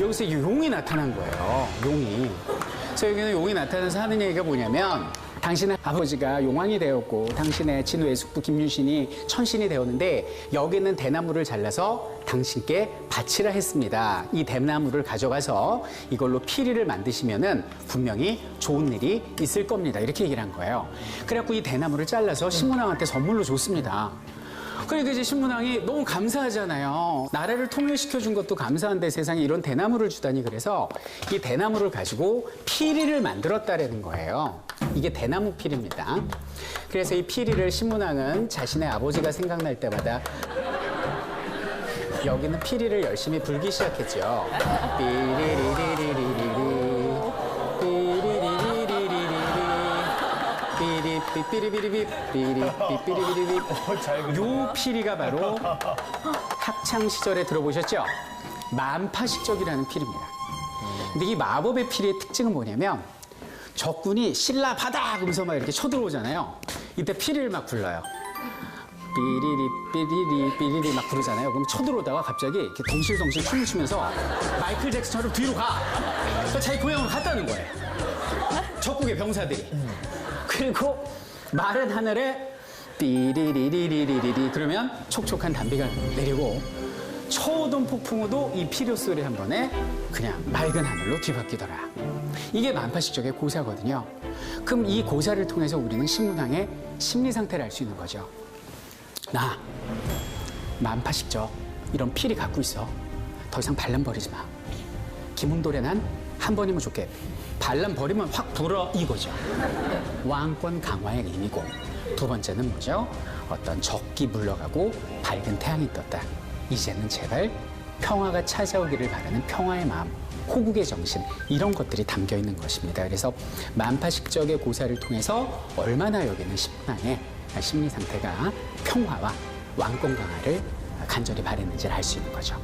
여기서 이 용이 나타난 거예요. 용이. 그래서 여기는 용이 나타나서 하는 얘기가 뭐냐면 당신의 아버지가 용왕이 되었고 당신의 진우의 숙부 김윤신이 천신이 되었는데 여기는 대나무를 잘라서 당신께 바치라 했습니다. 이 대나무를 가져가서 이걸로 피리를 만드시면은 분명히 좋은 일이 있을 겁니다. 이렇게 얘기를 한 거예요. 그래갖고 이 대나무를 잘라서 신문왕한테 선물로 줬습니다. 그러니까 이제 신문왕이 너무 감사하잖아요. 나라를 통일시켜 준 것도 감사한데 세상에 이런 대나무를 주다니 그래서 이 대나무를 가지고 피리를 만들었다라는 거예요. 이게 대나무 피리입니다. 그래서 이 피리를 신문왕은 자신의 아버지가 생각날 때마다 여기는 피리를 열심히 불기 시작했죠. 삐리리리리리리 삐리삐삐리비리비 삐리 삐삐리비리비 요 피리가 바로 학창 시절에 들어보셨죠? 만파식적이라는 피리입니다. 근데 이 마법의 피리의 특징은 뭐냐면 적군이 신라 바다 그러면서 막 이렇게 쳐들어오잖아요. 이때 피리를 막 불러요. 삐리리 삐리리 삐리리 막 부르잖아요. 그럼 쳐들어오다가 갑자기 이렇게 덩실덩실 춤을 추면서 마이클 잭슨처럼 뒤로 가. 그러니까 자기 고향으로 갔다는 거예요. 적국의 병사들이. 그리고 마른 하늘에 삐리리리리리리 그러면 촉촉한 단비가 내리고 초동 폭풍우도 이 피료 소리 한 번에 그냥 맑은 하늘로 뒤바뀌더라. 이게 만파식적의 고사거든요. 그럼 이 고사를 통해서 우리는 신문왕의 심리 상태를 알 수 있는 거죠. 나 만파식적 이런 필이 갖고 있어. 더 이상 반란 버리지 마. 김은돌에 난 한 번이면 좋게 반란 버리면 확 불어 이거죠. 왕권 강화의 의미고 두 번째는 뭐죠? 어떤 적기 물러가고 밝은 태양이 떴다. 이제는 제발 평화가 찾아오기를 바라는 평화의 마음, 호국의 정신 이런 것들이 담겨 있는 것입니다. 그래서 만파식적의 고사를 통해서 얼마나 여기는 신문왕의 심리 상태가 평화와 왕권 강화를 간절히 바랬는지를 알 수 있는 거죠.